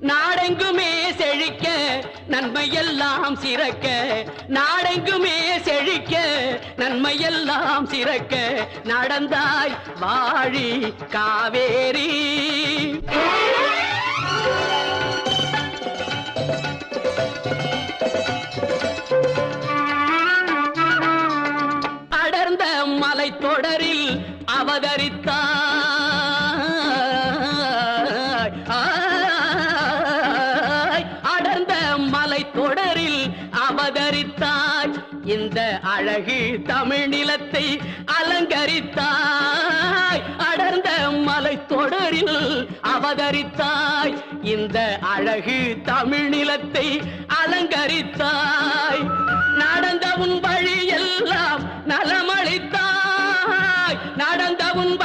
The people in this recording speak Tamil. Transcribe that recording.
நாடெங்குமே செழிக்க நன்மையெல்லாம் சிறக்க. நாடெங்குமே செழிக்க நன்மையெல்லாம் சிறக்க. நடந்தாய் வாழி காவேரி. அடர்ந்த மலை தொடரில் அவதரித்தார். அலங்கரித்தாள். இந்த அழகு தமிழ் நிலத்தை அலங்கரித்தாய். அடர்ந்த மலை தொடரில் அவதரித்தாய். இந்த அழகு தமிழ் நிலத்தை அலங்கரித்தாய். நடந்த உன் வழி எல்லாம் நலமளித்தாய். நடந்த உன்